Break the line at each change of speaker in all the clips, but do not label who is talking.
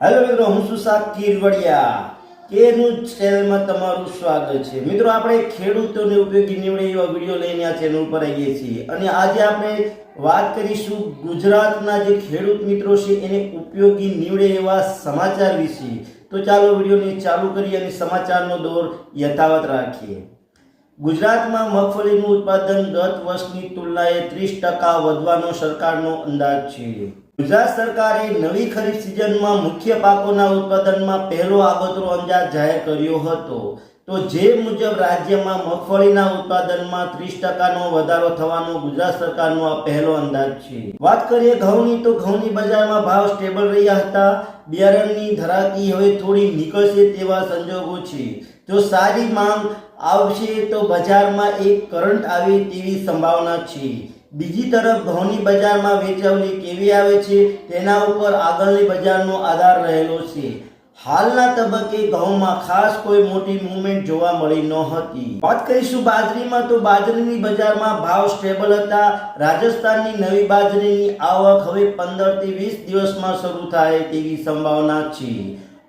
Hello મિત્રો, હું છું સાકીર વડિયા કેનું ચેનલમાં તમારું સ્વાગત છે? મિત્રો, આપણે ખેડૂતોને ઉપયોગી નીવડે એવા વીડિયો લઈને આ ચેનલ ઉપર આવીએ છીએ. અને આજે આપણે વાત કરીશું ગુજરાતના જે ખેડૂત મિત્રો છે, એને ઉપયોગી નીવડે એવા સમાચાર વિશે. તો ચાલો વિડીયોને ચાલુ કરીએ અને સમાચારનો દોર યથાવત રાખીએ. ગુજરાતમાં મગફળીનું ઉત્પાદન ગત વર્ષની તુલનાએ ત્રીસ ટકા વધવાનો સરકારનો અંદાજ છે. ગુજરાત સરકારે નવી ખરીફ સિઝનમાં મુખ્ય પાકોના ઉત્પાદનમાં પહેલો આગોતરો અંદાજ જાહેર કર્યો હતો. તો જે મુજબ રાજ્યમાં મગફળીના ઉત્પાદનમાં ત્રીસ ટકાનો વધારો થવાનો ગુજરાત સરકારનો આ પહેલો અંદાજ છે. વાત કરીએ ઘઉંની, તો ઘઉંની બજારમાં ભાવ સ્ટેબલ રહ્યા હતા. બિયારણની ધરાકી હવે થોડી નીકળશે તેવા સંજોગો છે. જો સારી માંગ આવશે તો બજારમાં એક કરંટ આવે તેવી સંભાવના છે. બીજી તરફ ઘઉંની બજારમાં વેચાવણી કેવી આવે છે તેના ઉપર આગળની બજારનો આધાર રહેલો છે. હાલના તબક્કે ઘઉંમાં ખાસ કોઈ મોટી મૂવમેન્ટ જોવા મળી ન હતી વાત કરીશું બાજરીમાં તો બાજરીની બજારમાં ભાવ સ્ટેબલ હતા. રાજસ્થાનની નવી બાજરીની આવક હવે પંદરથી વીસ દિવસમાં શરૂ થાય તેવી સંભાવના છે.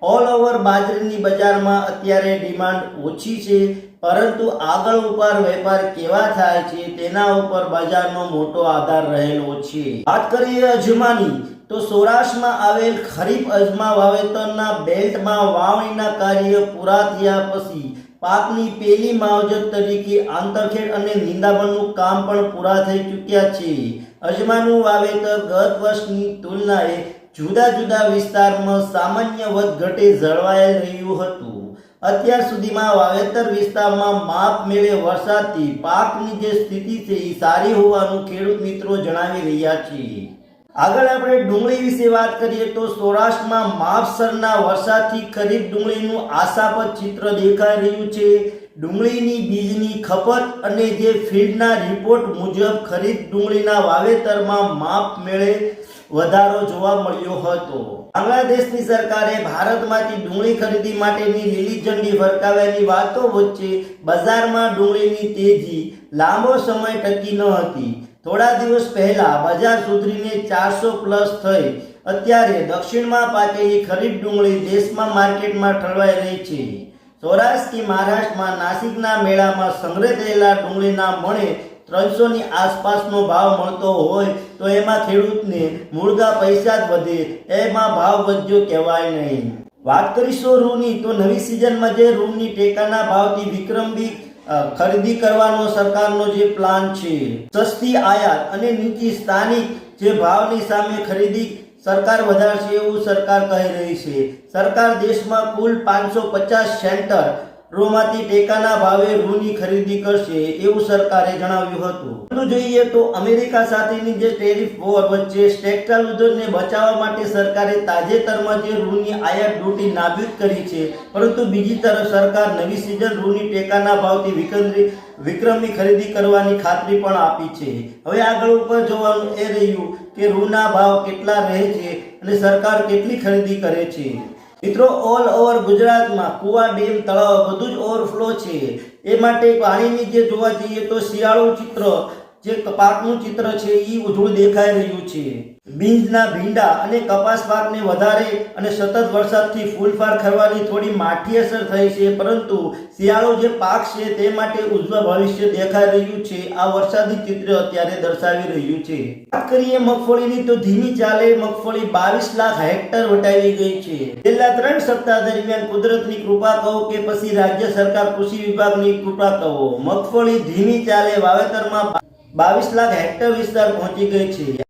ઓલ ઓવર બાજરીની બજારમાં અત્યારે ડિમાન્ડ ઓછી છે. પરંતુ આગળ ઉપર વેપાર કેવા થાય છે, તેના ઉપર બજારનો મોટો આધાર રહેલો છે. વાત કરીએ અજમાની, તો સૌરાષ્ટ્રમાં આવેલ ખરીફ અજમા વાવેતરના બેલ્ટમાં વાવણીના કાર્ય પૂરા થયા પછી, પાકની પેલી માવજત તરીકે આંતરખેડ અને નિંદામણનું કામ પણ પૂરા થઈ ચૂક્યા છે. અજમાનું વાવેતર ગત વર્ષની તુલનાએ જુદા જુદા વિસ્તારમાં સામાન્ય વધઘટે જળવાયેલ રહ્યું હતું. અત્યાર સુધીમાં વાવેતર વિસ્તારમાં માપ મેળે વરસાદથી પાકની જે સ્થિતિ છે એ સારી હોવાનું ખેડૂત મિત્રો જણાવી રહ્યા છે આગળ આપણે ડુંગળી વિશે વાત કરીએ તો સૌરાષ્ટ્રમાં માપસરના વરસાદથી ખરીફ ડુંગળીનું આશાપદ ચિત્ર દેખાઈ રહ્યું છે. ડુંગળીની બીજની ખપત અને જે ફિલ્ડના રિપોર્ટ મુજબ ખરીફ ડુંગળીના વાવેતરમાં માપ મેળે વધારો જોવા મળ્યો હતો. બાંગ્લાદેશની સરકારે ભારતમાંથી ડુંગળી ખરીદી માટેની લીલી ઝંડી ફરકાવ્યાની વાતો વચ્ચે બજારમાં ડુંગળીની તેજી લાંબો સમય ટકી ન હતી. થોડા દિવસ પહેલા બજાર સુધરીને ચારસો પ્લસ થઈ. અત્યારે દક્ષિણમાં પાકેલી ખરીફ ડુંગળી દેશમાં માર્કેટમાં ઠલવાઈ રહી છે. સૌરાષ્ટ્રથી મહારાષ્ટ્રમાં નાસિકના મેળામાં સંગ્રહ થયેલા ડુંગળીના મણે ત્રણસો ની આસપાસનો ભાવ મળતો હોય તો એમાં ખેડૂતને મૂળગા પૈસા જ વધે, એમાં ભાવ વધ્યો કહેવાય નહીં. વાત કરીશું રૂની, તો નવી સિઝનમાં જે રૂની ટેકાના ભાવથી વિક્રમબી ખરીદી કરવાનો સરકારનો જે પ્લાન છે. સસ્તી આયાત અને નીચી સ્થાનિક જે ભાવની સામે ખરીદી સરકાર વધારશે એવું સરકાર કહી રહી છે. સરકાર દેશમાં કુલ પાંચસો પચાસ સેન્ટર રોમાંથી ટેકાના ભાવે રૂની ખરીદી કરશે એવું સરકારે જણાવ્યું હતું. વધુ જોઈએ તો અમેરિકા સાથેની જે ટેરિફ વોર વચ્ચે ટેક્સટાઇલ ઉદ્યોગને બચાવવા માટે સરકારે તાજેતરમાં જે રૂની આયાત ડ્યુટી નાબૂદ કરી છે, પરંતુ બીજી તરફ સરકાર નવી સિઝન રૂની ટેકાના ભાવથી વિકંદ્રી વિક્રમની ખરીદી કરવાની ખાતરી પણ આપી છે. હવે આગળ ઉપર જોવાનું એ રહ્યું કે રૂના ભાવ કેટલા રહે છે અને સરકાર કેટલી ખરીદી કરે છે. મિત્રો ઓલ ઓવર ગુજરાતમાં કુવા, ડેમ, તળાવ, બધું જ ઓવરફ્લો છે. એ માટે પાણીની જે જોવા જઈએ તો શિયાળુ ચિત્ર જે પાકનું ચિત્ર છે એ ઉજળું દેખાઈ રહ્યું છે. બીન્સના ભીંડા અને કપાસ પાકને વધારે અને સતત વરસાદથી ફૂલફાર ખરવાની થોડી માઠી અસર થઈ છે, પરંતુ શિયાળો જે પાક છે તે માટે ઉજ્જવળ ભવિષ્ય દેખાઈ રહ્યું છે. આ વરસાદી ચિત્ર અત્યારે દર્શાવી રહ્યું છે. વાત કરીએ મગફળીની તો ધીમી ચાલે મગફળી બાવીસ લાખ હેક્ટર વટાવી ગઈ છે. છેલ્લા ત્રણ સપ્તાહ દરમિયાન કુદરતની કૃપા કહો કે પછી રાજ્ય સરકાર કૃષિ વિભાગની કૃપા કહો. મગફળી ધીમી ચાલે વાવેતરમાં બાવીસ લાખ હેક્ટર વિસ્તાર પહોંચી ગઈ છે.